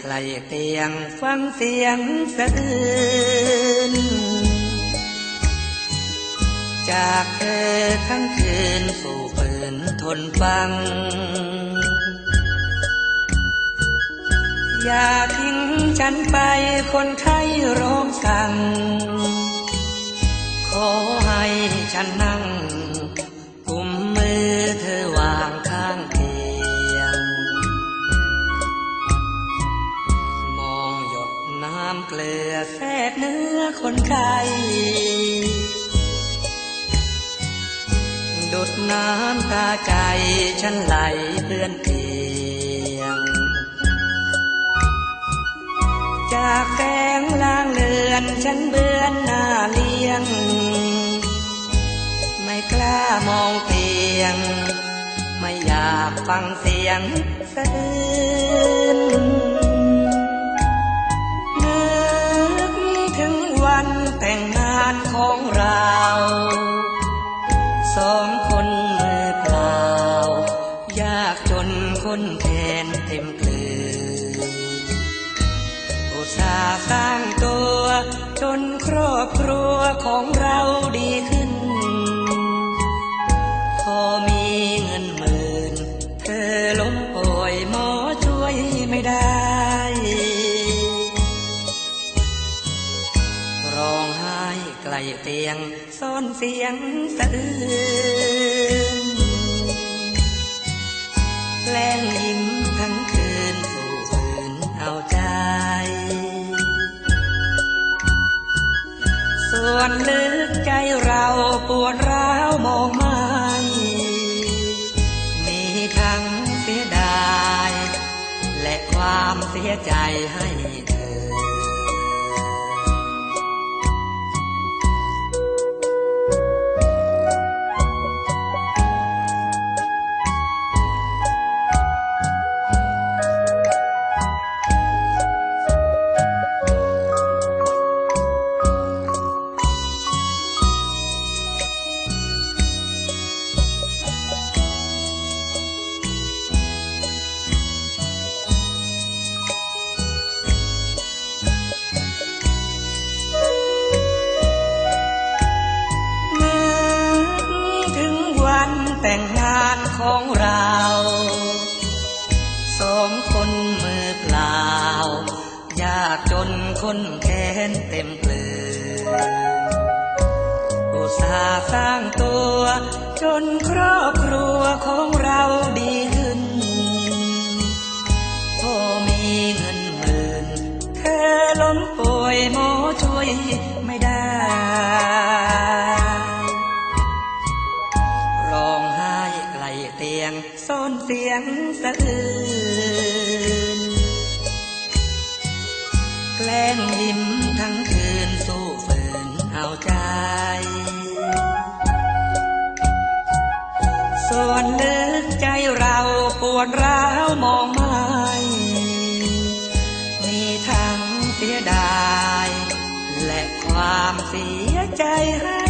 ไกลเตียงฟังเสียงสะอื้นจากเธอทั้งคืนสู่ฝืนทนฟัง อย่าทิ้งฉันไปคนไข้ร้องสั่ง ขอให้ฉันนั่ง คนไข้ดุดน้ำตาใจฉันไหลเพื่อนเตียง จากแกงล้างเลือนฉันเบือนหน้าเลี้ยง ไม่กล้ามองเตียง ไม่อยากฟังเสียงสะอื้ นคนแทนเต็มเกลืออุตสาห์สร้างตัว จนครอบครัวของเราดีขึ้น พอมีเงินหมื่น เธอล้มป่วยหมอช่วยไม่ได้ ร้องไห้ไกลเตียงซ่อนเสียงสะอื้น วนลึกใจเราปวดร้าวมองไม่มีทั้งเสียดาย และความเสียใจให้ ของเรา สองคนมือเปล่า ยากจนคนแค้นเต็มเปลือกอุตสาห์สร้างตัว จนครอบครัวของเราดี งยิ้มทั้งคืนสู้ฝืนเอาใจส่วนลึกใจเราปวดร้าวมองไม่มีทั้งเสียดาย และความเสียใจให้